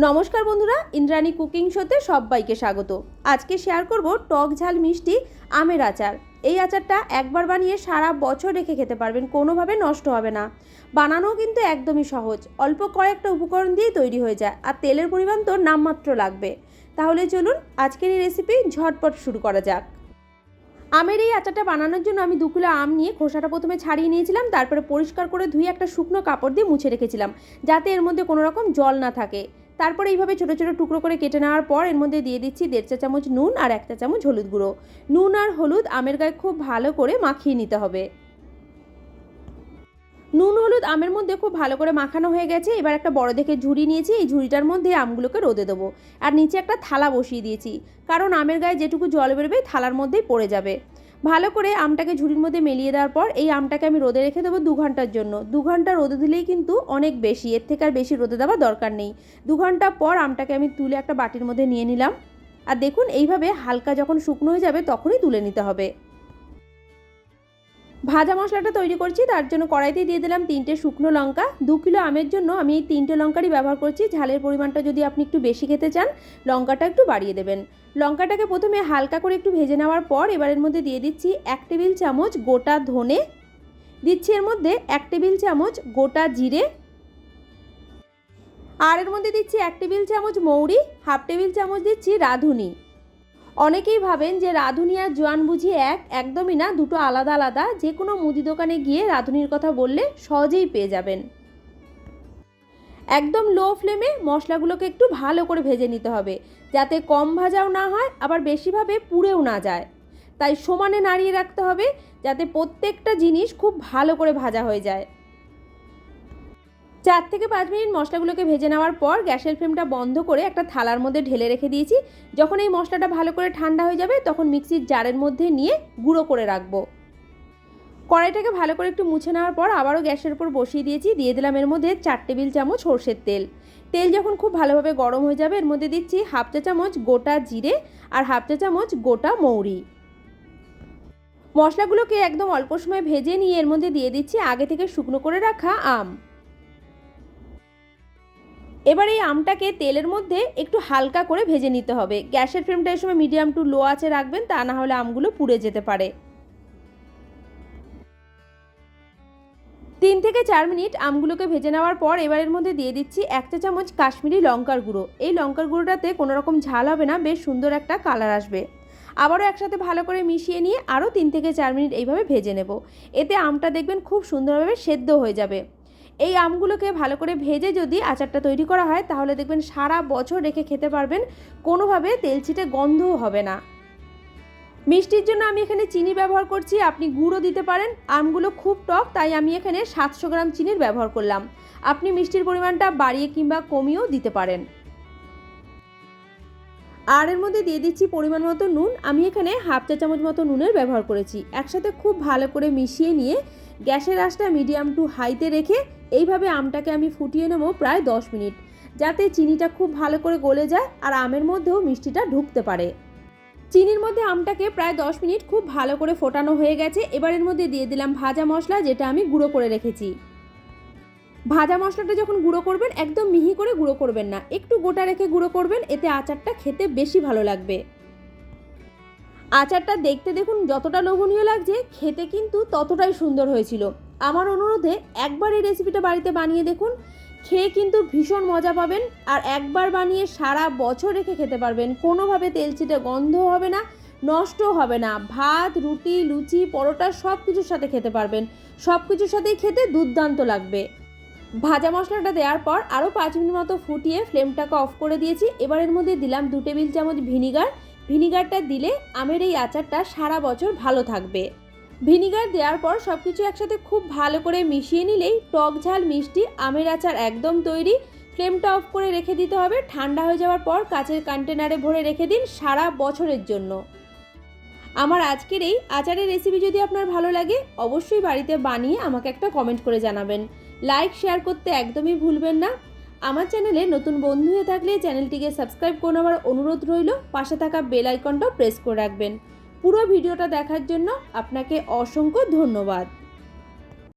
নমস্কার বন্ধুরা, ইন্দ্রাণী কুকিং শোতে সবাইকে স্বাগত। আজকে শেয়ার করব টক ঝাল মিষ্টি আমের আচার। এই আচারটা একবার বানিয়ে সারা বছর রেখে খেতে পারবেন, কোনোভাবে নষ্ট হবে না। বানানোও কিন্তু একদমই সহজ। অল্প কয়েকটা উপকরণ দিয়েই তৈরি হয়ে যায় আর তেলের পরিমাণ তো নামমাত্র লাগবে। তাহলে চলুন আজকের এই রেসিপি ঝটপট শুরু করা যাক। আমের এই আচারটা বানানোর জন্য আমি দু কিলো আম নিয়ে খোসাটা প্রথমে ছাড়িয়ে নিয়েছিলাম, তারপরে পরিষ্কার করে ধুয়ে একটা শুকনো কাপড় দিয়ে মুছে রেখেছিলাম, যাতে এর মধ্যে কোনো রকম জল না থাকে। তারপরে এইভাবে ছোটো ছোটো টুকরো করে কেটে নেওয়ার পর এর মধ্যে দিয়ে দিচ্ছি দেড় চা চামচ নুন আর এক চা চামচ হলুদ গুঁড়ো। নুন আর হলুদ আমের গায়ে খুব ভালো করে মাখিয়ে নিতে হবে। নুন হলুদ আমের মধ্যে খুব ভালো করে মাখানো হয়ে গেছে। এবার একটা বড় দেখে ঝুড়ি নিয়েছি। এই ঝুড়িটার মধ্যে আমগুলোকে রোদে দেবো। আর নিচে একটা থালা বসিয়ে দিয়েছি। কারণ আমের গায়ে যেটুকু জল বেরোবে, থালার মধ্যেই পড়ে যাবে। ভালো করে আমটাকে ঝুড়ির মধ্যে মেলিয়ে দেওয়ার পর এই আমটাকে আমি রোদে রেখে দেবো দু ঘণ্টার জন্য। দু ঘণ্টা রোদে দিলেই কিন্তু অনেক বেশি, এর থেকে আর বেশি রোদে দেওয়া দরকার নেই। দু ঘণ্টা পর আমটাকে আমি তুলে একটা বাটির মধ্যে নিয়ে নিলাম। আর দেখুন, এইভাবে হালকা যখন শুকনো হয়ে যাবে তখনই তুলে নিতে হবে। ভাজা মশলাটা তৈরি করছি, তার জন্য কড়াইতে দিয়ে দিলাম তিনটে শুকনো লঙ্কা। দু কিলো আমের জন্য আমি এই তিনটে লঙ্কারই ব্যবহার করছি, ঝালের পরিমাণটা যদি আপনি একটু বেশি খেতে চান, লঙ্কাটা একটু বাড়িয়ে দেবেন। লঙ্কাটাকে প্রথমে হালকা করে একটু ভেজে নেওয়ার পর এবারের মধ্যে দিয়ে দিচ্ছি এক টেবিল চামচ গোটা ধনে। দিচ্ছি এর মধ্যে এক টেবিল চামচ গোটা জিরে। আর এর মধ্যে দিচ্ছি এক টেবিল চামচ মৌরি, হাফ টেবিল চামচ দিচ্ছি রাঁধুনি। অনেকেই ভাবেন যে রাঁধুনি আর জোয়ান বুঝি এক, একদমই না, দুটো আলাদা আলাদা। যে কোনো মুদি দোকানে গিয়ে রাঁধুনির কথা বললে সহজেই পেয়ে যাবেন। একদম লো ফ্লেমে মশলাগুলোকে একটু ভালো করে ভেজে নিতে হবে, যাতে কম ভাজাও না হয়, আবার বেশিভাবে পুড়েও না যায়। তাই সমানে নাড়িয়ে রাখতে হবে, যাতে প্রত্যেকটা জিনিস খুব ভালো করে ভাজা হয়ে যায়। চার থেকে পাঁচ মিনিট মশলাগুলোকে ভেজে নেওয়ার পর গ্যাসের ফ্লেমটা বন্ধ করে একটা থালার মধ্যে ঢেলে রেখে দিয়েছি। যখন এই মশলাটা ভালো করে ঠান্ডা হয়ে যাবে, তখন মিক্সির জারের মধ্যে নিয়ে গুঁড়ো করে রাখব। কড়াইটাকে ভালো করে একটু মুছে নেওয়ার পর আবারও গ্যাসের উপর বসিয়ে দিয়েছি। দিয়ে দিলাম এর মধ্যে চার টেবিল চামচ সর্ষের তেল। তেল যখন খুব ভালোভাবে গরম হয়ে যাবে, এর মধ্যে দিচ্ছি হাফ চা চামচ গোটা জিরে আর হাফ চা চামচ গোটা মৌরি। মশলাগুলোকে একদম অল্প সময় ভেজে নিয়ে এর মধ্যে দিয়ে দিচ্ছি আগে থেকে শুকনো করে রাখা আম। এবার এই আমটাকে তেলের মধ্যে একটু হালকা করে ভেজে নিতে হবে। গ্যাসের ফ্লেমটা এই সময় মিডিয়াম টু লো আছে রাখবেন, তা না হলে আমগুলো পুড়ে যেতে পারে। তিন থেকে চার মিনিট আমগুলোকে ভেজে নেওয়ার পর এবারের মধ্যে দিয়ে দিচ্ছি এক চা চামচ কাশ্মীরি লঙ্কার গুঁড়ো। এই লঙ্কার গুঁড়োটাতে কোনো রকম ঝাল হবে না, বেশ সুন্দর একটা কালার আসবে। আবারও একসাথে ভালো করে মিশিয়ে নিয়ে আরও তিন থেকে চার মিনিট এইভাবে ভেজে নেব। এতে আমটা দেখবেন খুব সুন্দরভাবে সেদ্ধ হয়ে যাবে। এই আমগুলোকে ভালো করে ভেজে যদি আচারটা তৈরি করা হয়, তাহলে দেখবেন সারা বছর রেখে খেতে পারবেন। কোনোভাবে তেল ছিটে গন্ধও হবে না। মিষ্টির জন্য আমি এখানে চিনি ব্যবহার করছি, আপনি গুঁড়ো দিতে পারেন। আমগুলো খুব টক, তাই আমি এখানে সাতশো গ্রাম চিনির ব্যবহার করলাম। আপনি মিষ্টির পরিমাণটা বাড়িয়ে কিংবা কমিয়েও দিতে পারেন। আর এর মধ্যে দিয়ে দিচ্ছি পরিমাণ মতো নুন। আমি এখানে হাফ চা চামচ মতো নুনের ব্যবহার করেছি। একসাথে খুব ভালো করে মিশিয়ে নিয়ে গ্যাসের আঁচটা মিডিয়াম টু হাইতে রেখে এইভাবে আমটাকে আমি ফুটিয়ে নেব প্রায় দশ মিনিট। যাতে চিনিটা খুব ভালো করে গলে যায় আর আমের মধ্যেও মিষ্টিটা ঢুকতে পারে। চিনির মধ্যে আমটাকে প্রায় দশ মিনিট খুব ভালো করে ফোটানো হয়ে গেছে। এবারের মধ্যে দিয়ে দিলাম ভাজা মশলা, যেটা আমি গুঁড়ো করে রেখেছি। ভাজা মশলাটা যখন গুঁড়ো করবেন, একদম মিহি করে গুঁড়ো করবেন না। একটু গোটা রেখে গুঁড়ো করবেন, এতে আচারটা খেতে বেশি ভালো লাগবে। আচারটা দেখতে দেখুন যতটা লোভনীয় লাগছে, খেতে কিন্তু ততটাই সুন্দর হয়েছিল। আমার অনুরোধে একবার এই রেসিপিটা বাড়িতে বানিয়ে দেখুন, খেয়ে কিন্তু ভীষণ মজা পাবেন আর একবার বানিয়ে সারা বছর রেখে খেতে পারবেন। কোনোভাবে তেলচিটে গন্ধ হবে না নষ্ট হবে না। ভাত, রুটি, লুচি, পরোটা সব কিছুর সাথে খেতে পারবেন। সব কিছুর সাথেই খেতে দুর্দান্ত লাগবে। ভাজা মশলাটা দেওয়ার পর আরও পাঁচ মিনিট মতো ফুটিয়ে ফ্লেমটাকে অফ করে দিয়েছি। এবার এর মধ্যে দিলাম দু টেবিল চামচ ভিনিগার। ভিনিগারটা দিলে আমের এই আচারটা সারা বছর ভালো থাকবে। ভিনিগার দেওয়ার পর সব কিছু একসাথে খুব ভালো করে মিশিয়ে নিলেই টক ঝাল মিষ্টি আমের আচার একদম তৈরি। ফ্লেমটা অফ করে রেখে দিতে হবে। ঠান্ডা হয়ে যাওয়ার পর কাচের কন্টেনারে ভরে রেখে দিন সারা বছরের জন্য। আমার আজকের এই আচারের রেসিপি যদি আপনার ভালো লাগে, অবশ্যই বাড়িতে বানিয়ে আমাকে একটা কমেন্ট করে জানাবেন। লাইক শেয়ার করতে একদমই ভুলবেন না। আমার চ্যানেলে নতুন বন্ধু হয়ে থাকলে চ্যানেলটিকে সাবস্ক্রাইব করে নেওয়ার অনুরোধ রইল। পাশে থাকা বেল আইকনটাও প্রেস করে রাখবেন। পুরো ভিডিওটা দেখার জন্য আপনাকে অসংখ্য ধন্যবাদ।